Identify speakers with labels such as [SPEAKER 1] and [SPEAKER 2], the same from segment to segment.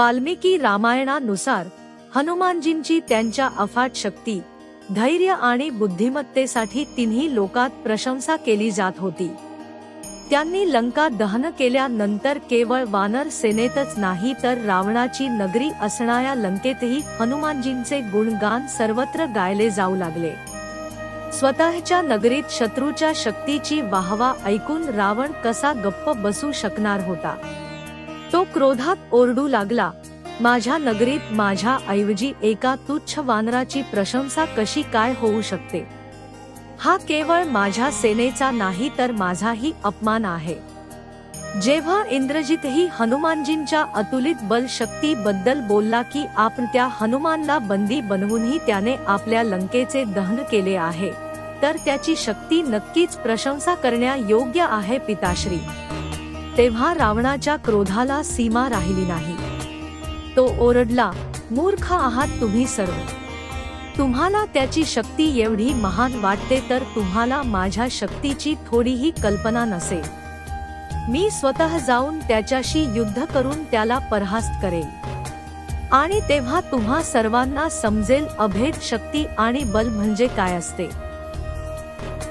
[SPEAKER 1] वाल्मिकी रामायणानुसार हनुमानजींची त्यांच्या अफाट शक्ती धैर्य आणि बुद्धिमत्तेसाठी तिन्ही लोकात प्रशंसा केली जात होती. त्यांनी लंका दहन केल्यानंतर केवळ वानर सेनेतच नाही तर रावणाची नगरी असणाऱ्या लंकेतही हनुमानजींचे गुणगान सर्वत्र गायले जाऊ लागले. स्वतःच्या नगरीत शत्रूच्या शक्तीची वाहवा ऐकून रावण कसा गप्प बसू शकणार होता? तो क्रोधात ओरडू लागला. माझ्या नगरीत माझ्या ऐवजी एका तुच्छ वानराची प्रशंसा कशी काय होऊ शकते? हा केवळ माझ्या सेनेचा नाही तर माझाही अपमान आहे. जेव्हा इंद्रजितही हनुमानजींच्या अतुलित बल शक्ती बद्दल बोलला की आपण त्या हनुमानला बंदी बनवूनही त्याने आपल्या लंकेचे दहन केले आहे तर त्याची शक्ती नक्कीच प्रशंसा करण्या योग्य आहे पिताश्री. तेव्हा रावणाच्या क्रोधाला सीमा राहिली नाही. तो ओरडला मूर्ख आहात तुम्ही सर्व. तुम्हाला त्याची शक्ती एवढी महान वाटते तर तुम्हाला माझ्या शक्तीची थोडीही कल्पना नसेल. मी स्वतः जाऊन त्याच्याशी युद्ध करून त्याला परहास्त करेल. आणि तेव्हा तुम्हा सर्वांना समजेल अभेद शक्ती आणि बल म्हणजे काय असते.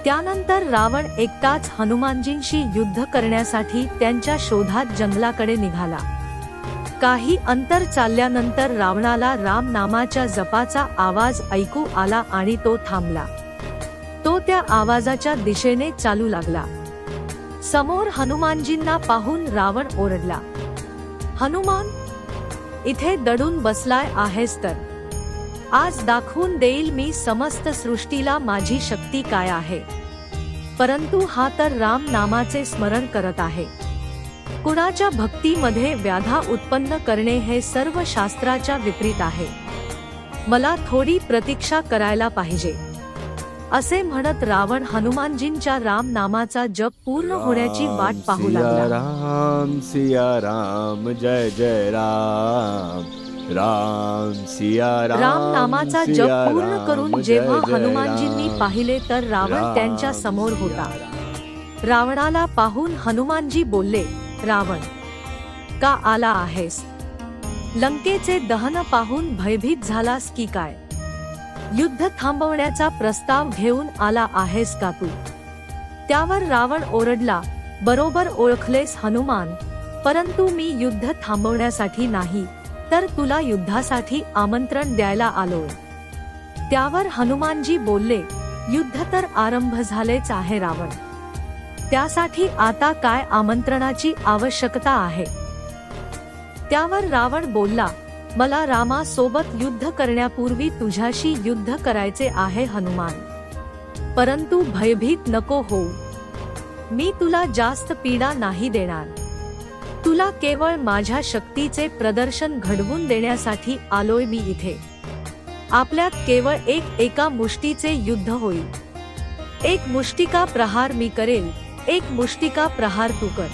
[SPEAKER 1] त्यानंतर रावण एकटाच हनुमानजींशी युद्ध करण्यासाठी त्यांच्या शोधात जंगलाकडे निघाला. काही अंतर चालल्यानंतर रावणाला राम नामाच्या जपाचा आवाज ऐकू आला आणि तो थांबला. तो त्या आवाजाच्या दिशेने चालू लागला. समोर हनुमानजींना पाहून रावण ओरडला. हनुमान इथे दडून बसलाय आहेस तर. आज दाखवून देईल मी समस्त सृष्टीला माझी शक्ती काय आहे. परंतु हा तर राम नामाचे स्मरण करत आहे. कुणाच्या भक्तीमध्ये व्याधा उत्पन्न करणे हे सर्व शास्त्राच्या विपरीत आहे. मला थोडी प्रतीक्षा करायला पाहिजे. असे म्हणत रावण हनुमानजींच्या राम नामाचा जप पूर्ण होण्याची वाट पाहू लागला.
[SPEAKER 2] राम सिया राम जय जय राम. राम सिया राम
[SPEAKER 1] राम नामाचा जप पूर्ण करून जेव्हा हनुमानजींनी. पाहिले तर रावण त्यांच्यासमोर होता. रावणाला पाहून हनुमानजी बोलले रावण का आला आहेस? लंकेचे दहन पाहून भयभीत झालास की काय? युद्ध थांबवण्याचा प्रस्ताव घेऊन आला आहेस का तू? त्यावर रावण ओरडला बरोबर ओळखलेस हनुमान परंतु मी युद्ध थांबवण्यासाठी नाही. तर तुला युद्धासाठी आमंत्रण द्यायला आलोय त्यावर हनुमानजी बोलले युद्ध तर आरंभ झालेच आहे रावण. त्यासाठी आता काय आमंत्रणाची आवश्यकता आहे? त्यावर रावण बोलला मला रामा सोबत युद्ध करण्यापूर्वी तुझ्याशी युद्ध करायचे आहे हनुमान. परंतु भयभीत नको होऊ. मी तुला जास्त पीडा नाही देणार. तुला केवळ माझ्या शक्तीचे प्रदर्शन घडवून देण्यासाठी आलोय मी इथे. आपल्यात केवळ एक एका मुष्टीचे युद्ध होईल. एक मुष्टिका प्रहार मी करेल एक मुष्टिका प्रहार तू कर.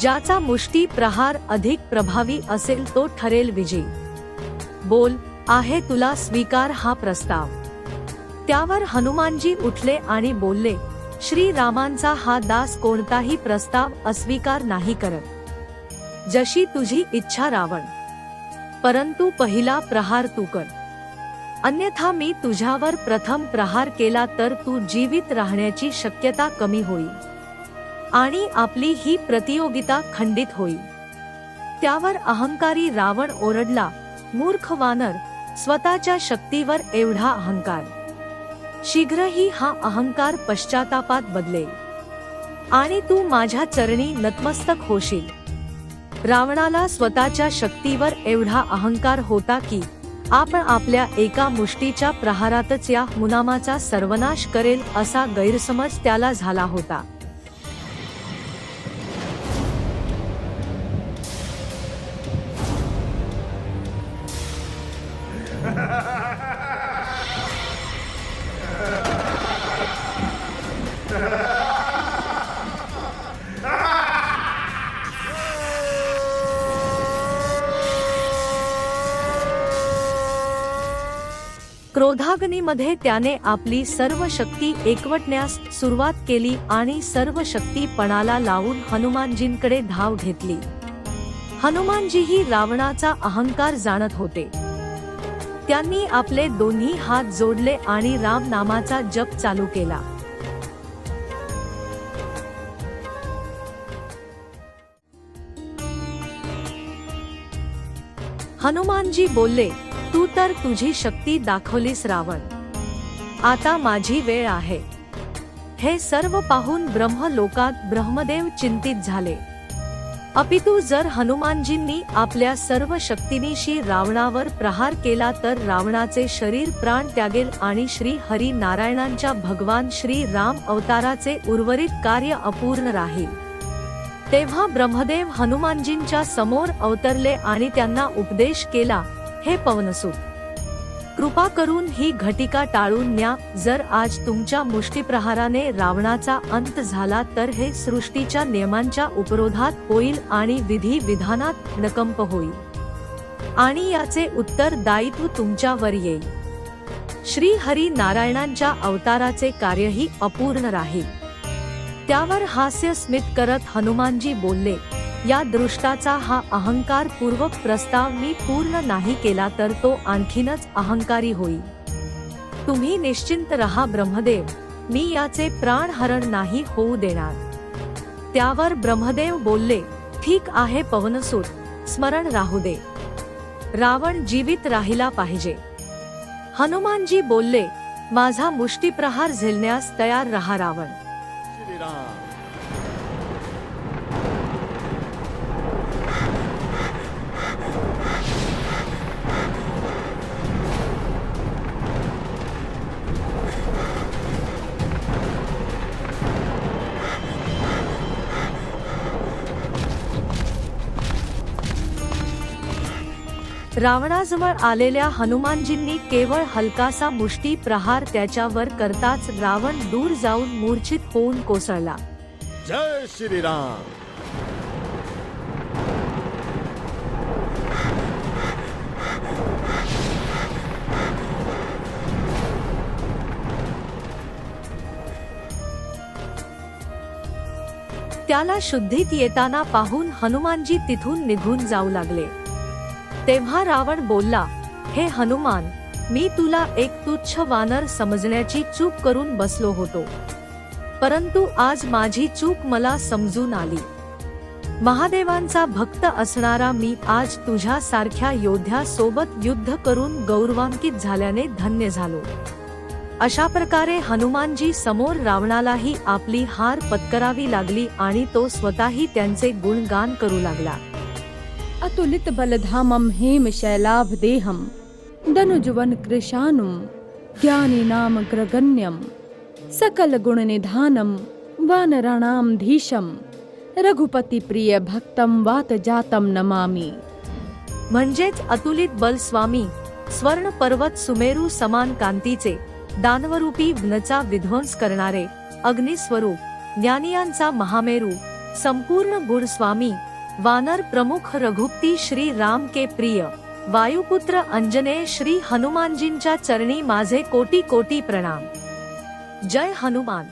[SPEAKER 1] ज्याचा मुष्टी प्रहार अधिक प्रभावी असेल तो ठरेल विजयी. बोल आहे तुला स्वीकार हा प्रस्ताव. त्यावर हनुमानजी उठले आणि बोलले श्री रामांचा हा दास कोणताही प्रस्ताव अस्वीकार नाही करत. जशी तुझी इच्छा रावण. परंतु पहिला प्रहार तू कर. अन्यथा मी तुझ्यावर प्रथम प्रहार केला तर तू जीवित राहण्याची शक्यता कमी होईल. आणि आपली ही प्रतियोगिता खंडित होईल. त्यावर अहंकारी रावण ओरडला मूर्ख वानर स्वतःच्या शक्तीवर एवढा अहंकार शीघ्रही हा अहंकार पश्चातापात बदलेल. आणि तू माझ्या चरणी नतमस्तक होशील. रावणाला स्वतःच्या शक्तीवर एवढा अहंकार होता की आपण आपल्या एका मुष्टीच्या प्रहारातच या मुनामाचा सर्वनाश करेल असा गैरसमज त्याला झाला होता. क्रोधाग्नीमध्ये त्याने आपली सर्व शक्ती एकवटण्यास सुरुवात केली आणि सर्व शक्ती पणाला लावून हनुमानजींकडे धाव घेतली. हनुमानजीही रावणाचा अहंकार जाणत होते. त्यांनी आपले दोन्ही हात जोडले आणि राम नामाचा जप चालू केला. हनुमानजी बोलले तू तर तुझी शक्ती दाखवलीस रावण. आता माझी वेळ आहे. हे सर्व पाहून ब्रह्मलोकात ब्रह्मदेव चिंतित झाले. अपितू जर हनुमानजींनी आपल्या सर्व शक्तीनिशी रावणावर प्रहार केला तर रावणाचे शरीर प्राण त्यागेल आणि श्री हरी नारायणांच्या भगवान श्री राम अवताराचे उर्वरित कार्य अपूर्ण राहील. तेव्हा ब्रह्मदेव हनुमानजींच्या समोर अवतरले आणि त्यांना उपदेश केला हे पवनसुत कृपा करून ही घटिका टाळून न्या. जर आज तुमच्या मुष्टीप्रहाराने रावणाचा अंत झाला तर हे सृष्टीच्या नियमांच्या उपरोधात होईल आणि विधी विधानात नकंप होईल. आणि याचे उत्तर दायित्व तुमच्यावर येईल. श्री हरी नारायणांच्या अवताराचे कार्यही अपूर्ण राहील. त्यावर हास्य स्मित करत हनुमानजी बोलले या दृष्टाचा हा अहंकार पूर्वक प्रस्ताव मी पूर्ण नाही केला तर तो आणखीनच अहंकारी होईल. तुम्ही निश्चिंत रहा ब्रह्मदेव. मी याचे प्राणहरण नाही होऊ देणार. त्यावर ब्रह्मदेव बोलले ठीक आहे पवनसूत स्मरण राहू दे. रावण जीवित राहिला पाहिजे. हनुमानजी बोलले माझा मुष्टीप्रहार झेलण्यास तयार रहा रावण.
[SPEAKER 2] श्रीराम
[SPEAKER 1] रावणाजवळ आलेल्या हनुमानजींनी केवळ हलकासा मुष्टी प्रहार त्याच्यावर करताच रावण दूर जाऊन मूर्छित होऊन कोसळला.
[SPEAKER 2] जय श्रीराम.
[SPEAKER 1] त्याला शुद्धीत येताना पाहून हनुमानजी तिथून निघून जाऊ लागले. तेव्हा रावण बोलला हे हनुमान मी तुला एक तुच्छ वानर समजण्याची चूक करून बसलो होतो. परंतु आज माझी चूक मला समजून आली. महादेवांचा भक्त असणारा मी आज तुझ्या सारख्या योद्ध्या सोबत युद्ध करून गौरवांकित झाल्याने धन्य झालो. अशा प्रकारे हनुमानजी समोर रावणालाही आपली हार पत्करावी लागली आणि तो स्वतःही त्यांचे गुणगान करू लागला.
[SPEAKER 3] अतुलित बलधामं हेम शैलाभदेहं। दनुजुवन ज्ञानी नाम ग्रगण्यं सकल गुणनिधानं वानराणां धीशं। रघुपती प्रिय वात नमामि।
[SPEAKER 1] म्हणजेच अतुलित बल स्वामी स्वर्ण पर्वत सुमेरू समान कांतीचे दानवरूपी वनचा विध्वंस करणारे अग्निस्वरूप ज्ञानियांचा महामेरू संपूर्ण गुण स्वामी वानर प्रमुख रघुपती श्री राम के प्रिय वायुपुत्र अंजने श्री हनुमानजींच्या चरणी माझे कोटी कोटी प्रणाम. जय हनुमान.